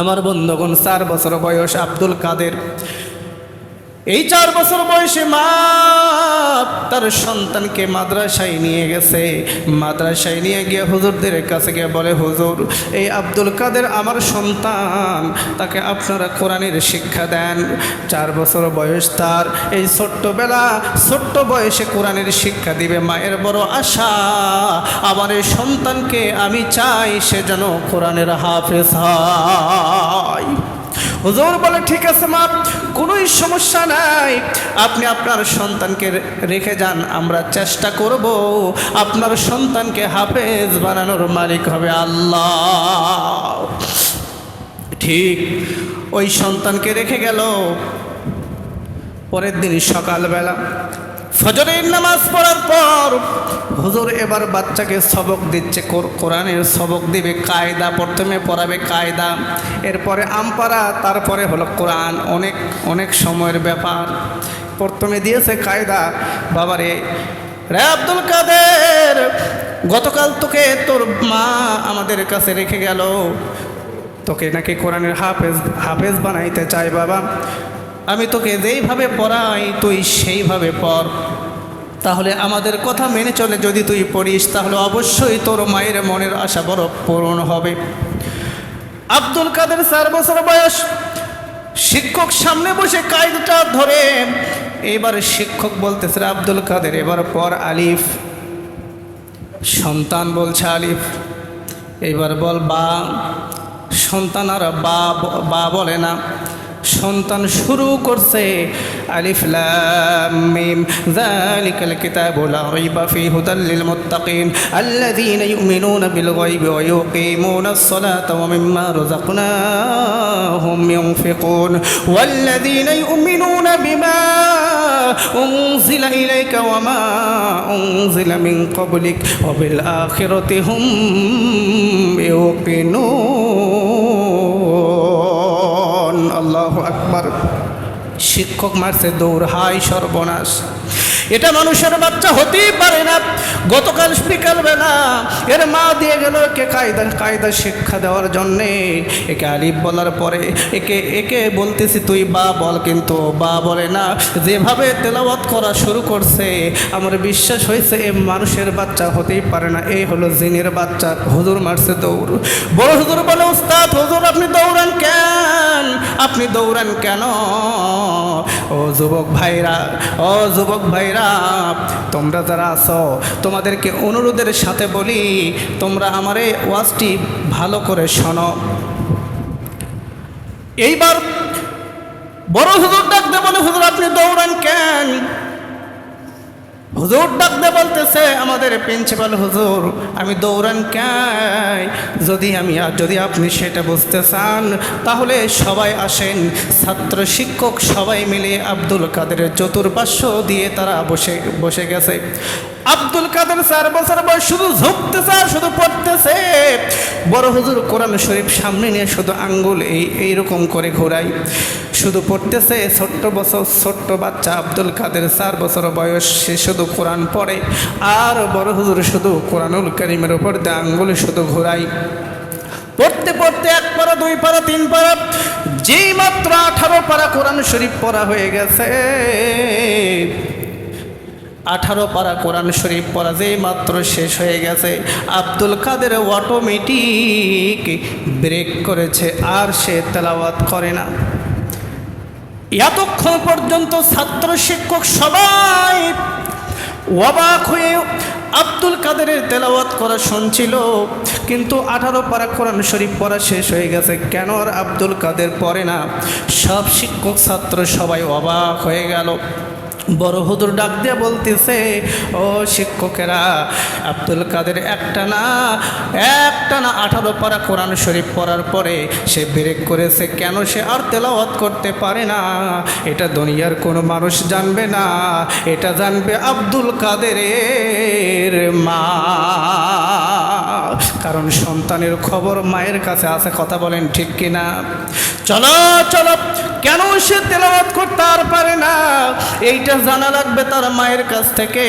আমার বন্ধুগণ চার বছর বয়স আব্দুল কাদের। এই চার বছর বয়সে মা তার সন্তানকে মাদ্রাসায় নিয়ে গেছে। মাদ্রাসায় নিয়ে গিয়ে হুজুরদের কাছে গিয়ে বলে, হুজুর, এই আব্দুল কাদের আমার সন্তান, তাকে আপনারা কোরআনের শিক্ষা দেন। চার বছর বয়স তার। এই ছোট্টবেলা, ছোট্ট বয়সে কোরআনের শিক্ষা দিবে মায়ের বড় আশা। আমার এই সন্তানকে আমি চাই সে যেন কোরআনের হাফেজ হয়। হুজুর বলে, ঠিক আছে, মা, কোনোই সমস্যা নাই। আপনি আপনার সন্তানকে রেখে যান, আমরা চেষ্টা করব। আপনার সন্তানকে হাফেজ বানানোর মালিক হবে আল্লাহ। ঠিক ওই সন্তানকে রেখে গেল। পরের দিন সকালবেলা ফজরের নামাজ পড়ার পর হুজুর এবার বাচ্চাকে সবক দিচ্ছে, কোর- কোরআনের সবক দিবে, কায়দা, প্রথমে পড়াবে কায়দা, এরপরে আমপারা তারপরে হলো কোরআন, অনেক অনেক সময়ের ব্যাপার। প্রথমে দিয়েছে কায়দা, বাবারে, রে আব্দুল কাদের, গতকাল তোকে তোর মা আমাদের কাছে রেখে গেল। তোকে নাকি কোরআনের হাফেজ হাফেজ বানাইতে চাই বাবা। আমি তোকে যেইভাবে পড়াই, তুই সেইভাবে পড়। তাহলে আমাদের কথা মেনে চলে যদি তুই পড়িস, তাহলে অবশ্যই তোর মায়ের মনের আশা বড় পূরণ হবে। আব্দুল কাদের চার বছর বয়স। শিক্ষক সামনে বসে কায়দাটা ধরে। এবার শিক্ষক বলতেছে "রে আব্দুল কাদের, এবার পর আলিফ। সন্তান বলছে, আলিফ। এবার বল, বা। সন্তান আর বা বলে না। সন্তান শুরু করছে আলিফ লাম মিম যালিকাল কিতাবু লা রাইবা ফি হুদাল লিল মুত্তাকিন আল্লাযীনা ইউমিনুনা বিল গায়বি ওয়া ইউকিমুনাস সালাতা ওয়া মিম্মা রাযাকনাহুম ইউনফিকুন ওয়াল্লাযীনা ইউমিনুনা বিমা উনজিলা ইলাইকা ওয়া মা উনজিলা মিন ক্বাবলিক ওয়া বিল শিক্ষক মারছে দৌড় হাই সর্বনাশ। এটা মানুষের বাচ্চা হতেই পারে না। গতকাল বিকালবেলা এর মা দিয়ে গেল একে কায়দা কায়দা শিক্ষা দেওয়ার জন্যে। একে আলিফ বলার পরে একে একে বলতেছি, তুই বা বল কিন্তু, বা বলে না। যেভাবে তেলাওয়াত করা শুরু করছে, আমার বিশ্বাস হয়েছে এ মানুষের বাচ্চা হতেই পারে না। এই হলো জিনের বাচ্চা। হুজুর মারছে দৌড়। বড় হুজুর বলে, উস্তাদ, হুজুর আপনি দৌড়ান কেন? আপনি দৌড়ান কেন? ও যুবক ভাইরা, ও যুবক ভাইরা, তোমরা যারা আছো, তোমাদেরকে অনুরোধের সাথে বলি, তোমরা আমার এই ওয়াজটি ভালো করে শোনো। এইবার বড় হুজুর ডাক বলে, হুজুর, আপনি দৌড়ান কেন? হুজুর ডাকতে বলতেছে, আমাদের প্রিন্সিপাল হুজুর, আমি দৌড়ান কাই? যদি আমি যদি আপনি সেটা বুঝতে চান, তাহলে সবাই আসেন। ছাত্র শিক্ষক সবাই মিলে আব্দুল কাদের চতুর্পার্শ্ব দিয়ে তারা বসে বসে গেছে। আব্দুল কাদের চার বছর বয়স শুধু ঝুঁকতেছে আর শুধু পড়তেছে। বড় হুজুর, কোরআন শরীফ সামনে নিয়ে শুধু আঙ্গুল এই, এইরকম করে ঘোরাই শুধু পড়তেছে, ছোট্ট বছর, ছোট্ট বাচ্চা আব্দুল কাদের চার বছর বয়স, সে শুধু কোরআন পড়ে। আর বড় হুজুর শুধু কোরআনুল করিমের উপর দিয়ে আঙ্গুল শুধু ঘোরাই পড়তে পড়তে এক পারা, দুই পারা, তিন পারা যেই মাত্র আঠারো পারা কোরআন শরীফ পড়া হয়ে গেছে। আঠারো পারা কোরআন শরীফ পড়া যেই মাত্র শেষ হয়ে গেছে। আব্দুল কাদের অটোমেটিক ব্রেক করেছে, আর সে তেলাওয়াত করে না। এতক্ষণ পর্যন্ত ছাত্র শিক্ষক সবাই অবাক হয়ে আব্দুল কাদেরের তেলাওয়াত করা শুনছিল, কিন্তু আঠারো পারা কোরআন শরীফ পড়া শেষ হয়ে গেছে। কেন আর আব্দুল কাদের পড়ে না? সব শিক্ষক ছাত্র সবাই অবাক হয়ে গেল। বড় হুদুর ডাক দিয়ে বলতেছে, ও শিক্ষকেরা, আব্দুল কাদের একটা না একটা না আঠারো পারা কোরআন শরীফ পড়ার পরে সে ব্রেক করেছে, কেন সে আর তেলাওয়াত করতে পারে না? এটা দুনিয়ার কোনো মানুষ জানবে না, এটা জানবে আব্দুল কাদেরের মা। কারণ সন্তানের খবর মায়ের কাছে আছে, কথা বলেন ঠিক কিনা? চলো চলো, কেন সে তেলাওয়াত করতে আর পারে না? এইটা জানা লাগবে তার মায়ের কাছ থেকে।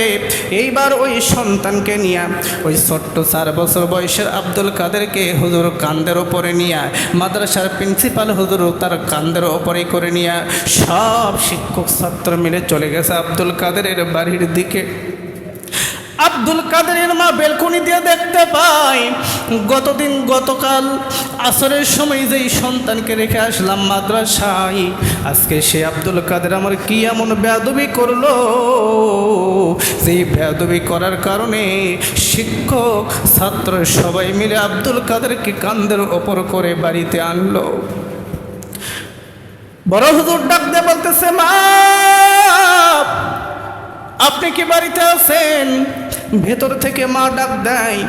এইবার ওই সন্তানকে নিয়ে, ওই ছোট্ট চার বছর বয়সের আব্দুল কাদেরকে হুজুর কান্দের ওপরে নিয়ে, মাদ্রাসার প্রিন্সিপাল হুজুর তার কান্দের ওপরে করে নিয়ে, সব শিক্ষক ছাত্র মিলে চলে গেছে আব্দুল কাদেরের বাড়ির দিকে। আব্দুল কাদেরের মা বেলকনি দিয়ে দেখতে পাই। গতদিন গতকাল আসরের সময় যেই সন্তানকে রেখে আসলাম মাদ্রাসায়, আজকে সে আব্দুল কাদের আমার কি এমন বেয়াদবি করল? যেই বেয়াদবি করার কারণে শিক্ষক, ছাত্র সবাই মিলে আব্দুল কাদেরকে কান্দের ওপর করে বাড়িতে আনলো। বড় হুজুর ডাক দিয়ে বলতেছে, মা! আপনি কি বাড়িতে আছেন? ভেতর থেকে মা ডাক দেয়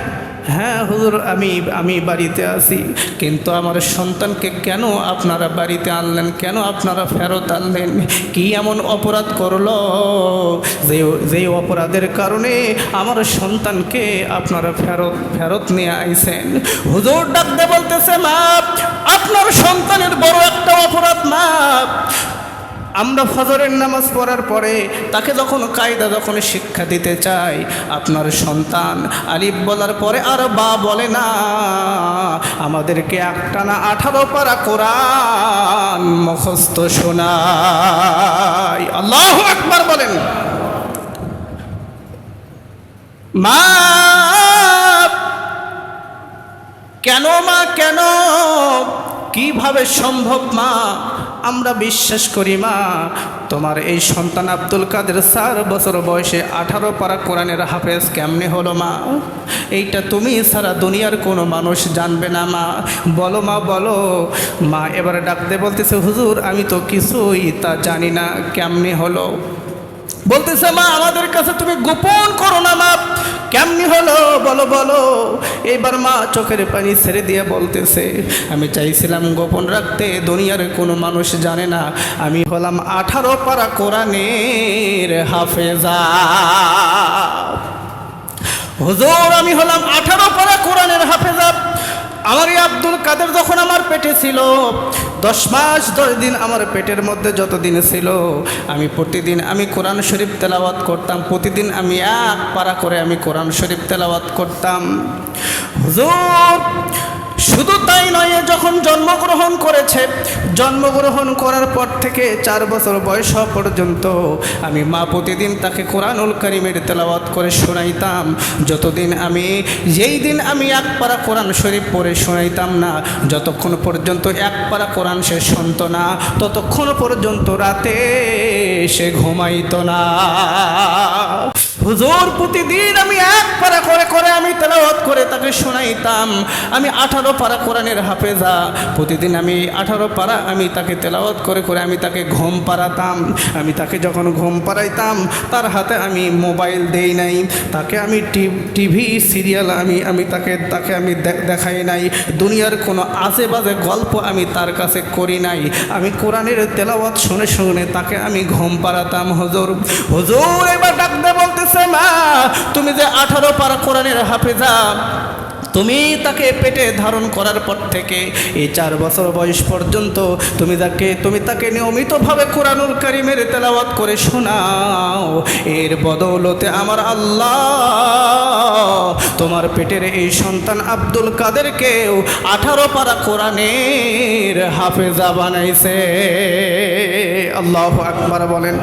হ্যাঁ হুজুর, আমি আমি বাড়িতে আছি। কিন্তু আমার সন্তানকে কেন আপনারা বাড়িতে আনলেন? কেন আপনারা ফেরত আনলেন? কি এমন অপরাধ করল? যে যেই অপরাধের কারণে আমার সন্তানকে আপনারা ফেরত ফেরত নিয়ে আইছেন। হুজুর ডাক দিয়ে বলতেছে, মা, আপনার সন্তানের বড় একটা অপরাধ, মা। আমরা ফজরের নামাজ পড়ার পরে তাকে যখন কায়দা, যখন শিক্ষা দিতে চাই, আপনার সন্তান আলিফ বলার পরে আর বা বলে না। আমাদেরকে একটা না আঠারো পারা কোরআন মুখস্থ শোনাই। আল্লাহ একবার বলেন। মা, কেন মা, কেন কীভাবে সম্ভব, মা? আমরা বিশ্বাস করি, মা। তোমার এই সন্তান আব্দুল কাদের চার বছর বয়সে আঠারো পারা কোরআনের হাফেজ কেমনে হলো, মা? এইটা তুমি সারা দুনিয়ার কোনো মানুষ জানবে না, মা। বলো মা বলো। মা এবারে ডাকতে বলতেছে, হুজুর, আমি তো কিছুই তা জানি না, কেমনে হলো? বলতেছে, মা, আমাদের কাছে তুমি গোপন করো না, মা। কেমনি হলো? বলো বলো। এবার মা চোখের পানি ছেড়ে দিয়ে বলতেছে, আমি চাইছিলাম গোপন রাখতে, দুনিয়ার কোনো মানুষ জানে না। আমি হলাম আঠারো পারা কোরআনের হাফেজা। হুজুর, আমি হলাম আঠারো আমার আব্দুল কাদের যখন আমার পেটে ছিল, দশ মাস দশ দিন আমার পেটের মধ্যে যতদিন ছিল, আমি প্রতিদিন আমি কোরআন শরীফ তেলাওয়াত করতাম, প্রতিদিন আমি এক পাড়া করে আমি কোরআন শরীফ তেলাওয়াত করতাম। হুজুর শুধু তাই নয় যখন জন্মগ্রহণ করেছে, জন্মগ্রহণ করার পর থেকে চার বছর বয়স পর্যন্ত আমি মা প্রতিদিন তাকে কোরআনুল করিমের তেলাওয়াত করে শোনাইতাম। যতদিন আমি, যেই দিন আমি এক পারা কোরআন শরীফ পড়ে শোনাইতাম না, যতক্ষণ পর্যন্ত এক পারা কোরআন সে শুনত না, ততক্ষণ পর্যন্ত রাতে সে ঘুমাইত না। হুজুর, প্রতিদিন আমি এক পারা করে করে আমি তেলাওয়াত করে তাকে শোনাইতাম। আমি আঠারো পারা কোরআনের হাফেজা। প্রতিদিন আমি আঠারো পারা আমি তাকে তেলাওয়াত করে করে আমি তাকে ঘুম পাড়াতাম। আমি তাকে যখন ঘুম পাড়াইতাম, তার হাতে আমি মোবাইল দেই নাই। তাকে আমি টিভি সিরিয়াল আমি আমি তাকে তাকে আমি দেখাই নাই। দুনিয়ার কোনো বাজে গল্প আমি তার কাছে করি নাই। আমি কোরআনের তেলাওয়াত শুনে শুনে তাকে আমি ঘুম পাড়াতাম, হুজুর। হুজুর, এবার ডাকতে বলতেছে মা, তুমি যে আঠারো পারা কোরআনের হাফেজা, তুমি তাকে পেটে ধারণ করার পর থেকে এই চার বছর বয়স পর্যন্ত তুমি তাকে তুমি তাকে নিয়মিতভাবে কোরআনুল করিমের তেলাওয়াত করে শোনাও। এর বদৌলতে আমার আল্লাহ, তোমার পেটের এই সন্তান আব্দুল কাদেরকেও আঠারো পারা কোরআনের হাফেজা বানাইছে। আল্লাহ আকবার বলেন।